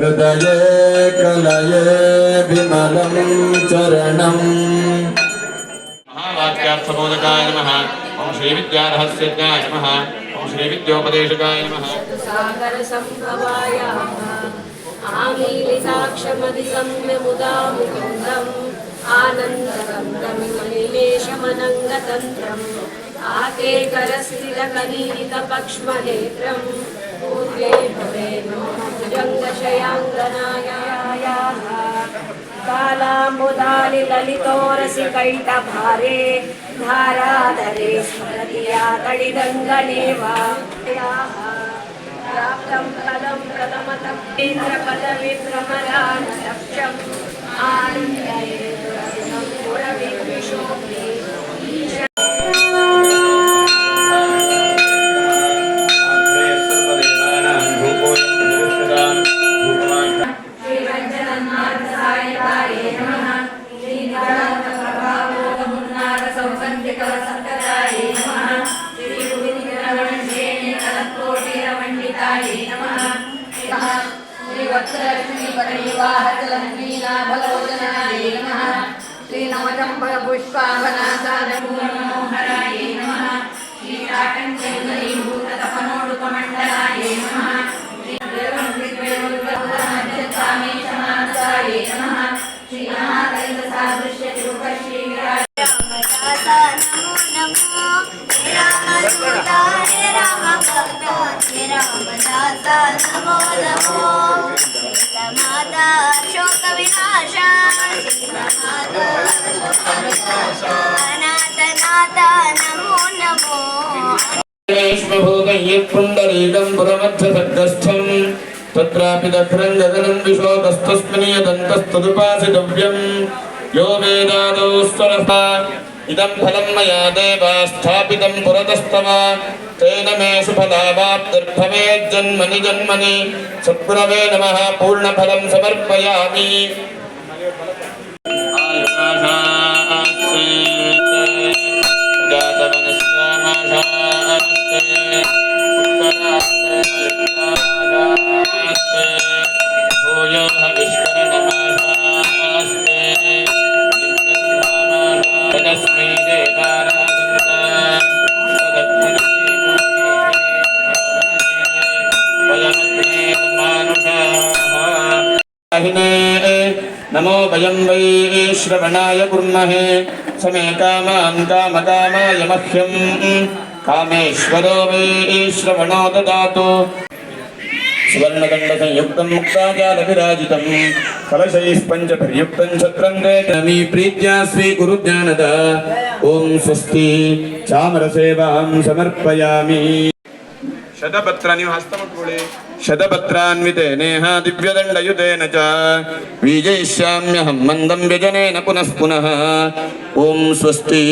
हृदये कलये विमलं चरणम्। महावाक्यार्थबोधकाय नमः। ॐ श्रीविद्यारहस्यज्ञाय नमः। ॐ श्रीविद्योपदेशकाय नमः। सागरसम्भवाय आमीलिताक्षमधिगम्यमुदामुकुन्दम् आनन्दगन्धमिमनिमेषमनङ्गतन्त्रम् आते पूज्यै भवे भुजङ्गशयाङ्गनायायाः कालाम्बुदालिललितोरसिकैटभारे धाराधरे स्मरतिया वा प्राप्तं पदं प्रथमतप्तेन्द्रपदविभ्रमराक्षम् श्रीपटलीवाहचलङ्कीलाभलोचनायै नमः श्रीनवचम्पलपुष्पाभनासारमोहरायै नमः श्रीराटङ्कैकलीभूततपनोडुपमण्डलाय नमः श्रीदेवङ्कृत्वेरुद्रभुवनाच्यतामेशमानसाय नमः श्रीमहाकैलसादृश्यतिरुपश्रीविराज नमो नमो हे रामदूता हे रामभक्ता हे रामदासा नमो नमो మాతా శోక వినాశ. సీతమాతా శోక వినాశ నాథ నాథ నమో నమో. పుండరీకం పురమధ్యసగ్రస్థం తత్రాపి దత్రం గగనం విశోకస్తస్మినీయదంతస్తదుపాసితవ్యం యో వేదాదౌ స్వరప ఇదం ఫలం మయా దేవా స్థాపితం పురతస్తవ तेन मे सुफलावाप्तिर्भवेज्जन्मनि जन्मनि। सद्गुरवे नमः पूर्णफलं समर्पयामि। नमो वयं वै श्रवणाय कुर्महे समे कामान् कामकामाय मह्यं कामेश्वरो वै श्रवणो ददातु सुवर्णदण्डसंयुक्तं मुक्ताजालविराजितं कलशैः पञ्चभिर्युक्तं छत्रं देतमी प्रीत्या स्वीकुरुज्ञानद ॐ स्वस्ति चामरसेवां समर्पयामि शतपत्राणि हस्तमुट्कुळे शतपत्रान्वितेनेह दिव्यदण्डयुतेन च बीजयिष्याम्यहं मन्दं व्यजनेन पुनः पुनः ॐ स्वस्ति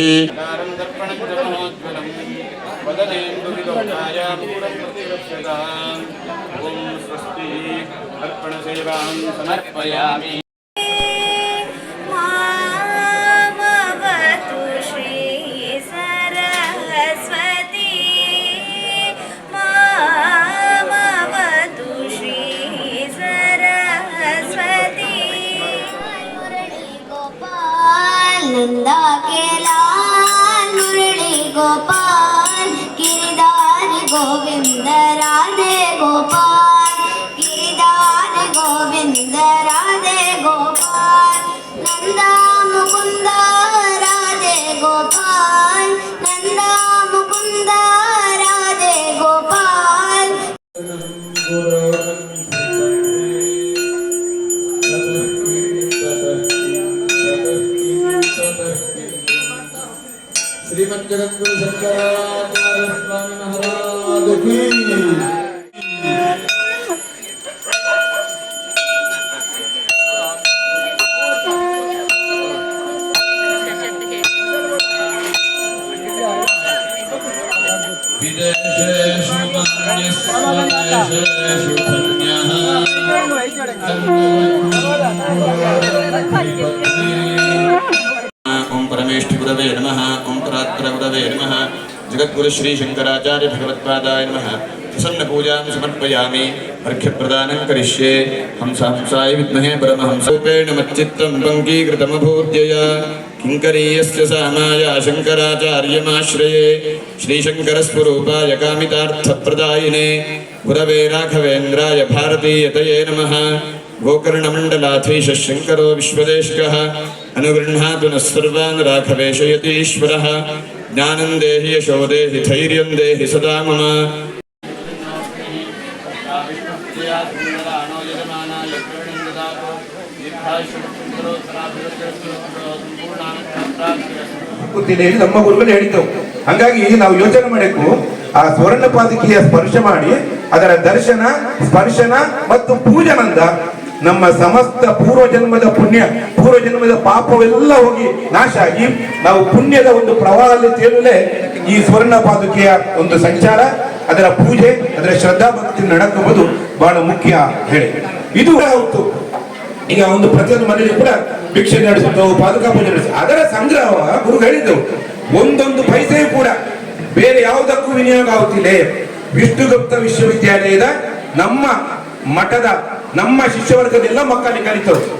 समर्पयामि love. जगत गुरु शंकराचार्य स्वामी महाराज की Thank you. परमेष्ठिगुरवे नमः ओङ्करात्परगुरवे नमः जगद्गुरुश्रीशङ्कराचार्यभगवत्पादाय नमः। प्रसन्नपूजां समर्पयामि, अर्घ्यप्रदानं करिष्ये। हंस हंसाय विद्महे परमहंसरूपेण मच्चित्तं पङ्कीकृतमभूर्यया किङ्करीयस्य सामाय शङ्कराचार्यमाश्रये श्रीशङ्करस्वरूपाय कामितार्थप्रदायिने। गुरवे राघवेन्द्राय भारतीयतये नमः। शंकर विश्वदेशकः। अनुगृह्णातु नः सर्वान् राघवेशयतीश्वरः ज्ञानं देहि यशो देहि धैर्यं देहि सदा मम ಗೊತ್ತಿಲ್ಲ ಹೇಳಿ ನಮ್ಮ ಗುರುಗಳು ಹೇಳಿದ್ದವು ಹಾಗಾಗಿ ನಾವು ಯೋಚನೆ ಮಾಡಬೇಕು ಆ ಸ್ವರ್ಣ ಪಾದಕಿಯ ಸ್ಪರ್ಶ ಮಾಡಿ ಅದರ ದರ್ಶನ ಸ್ಪರ್ಶನ ಮತ್ತು ಪೂಜನಂದ ನಮ್ಮ ಸಮಸ್ತ ಪೂರ್ವ ಜನ್ಮದ ಪುಣ್ಯ ಪೂರ್ವ ಜನ್ಮದ ಪಾಪವೆಲ್ಲ ಹೋಗಿ ನಾಶ ಆಗಿ ನಾವು ಪುಣ್ಯದ ಒಂದು ಪ್ರವಾಹದಲ್ಲಿ ತೇಲುಲೆ ಈ ಸ್ವರ್ಣ ಪಾದುಕೆಯ ಒಂದು ಸಂಚಾರ, ಅದರ ಪೂಜೆ, ಅದರ ಶ್ರದ್ಧಾ ಭಕ್ತಿ ನಡಕುವುದು ಬಹಳ ಮುಖ್ಯ ಹೇಳಿ. ಇದು ಹೊತ್ತು ಈಗ ಒಂದು ಪ್ರತಿಯೊಂದು ಮನೆಯಲ್ಲಿ ಕೂಡ ಭಿಕ್ಷೆ ನಡೆಸುತ್ತವು ಪಾದುಕಾ ಪೂಜೆ ನಡೆಸ ಅದರ ಸಂಗ್ರಹ ಗುರು ಹೇಳಿದ್ದವು ಒಂದೊಂದು ಪೈಸೆಯೂ ಕೂಡ ಬೇರೆ ಯಾವುದಕ್ಕೂ ವಿನಿಯೋಗ ಆಗುತ್ತಿಲ್ಲ. ವಿಷ್ಣುಗುಪ್ತ ವಿಶ್ವವಿದ್ಯಾಲಯದ ನಮ್ಮ ಮಠದ ನಮ್ಮ ಶಿಷ್ಯವರ್ಗದೆಲ್ಲ ಮಕ್ಕಳಿಗೆ ಕಲಿತರು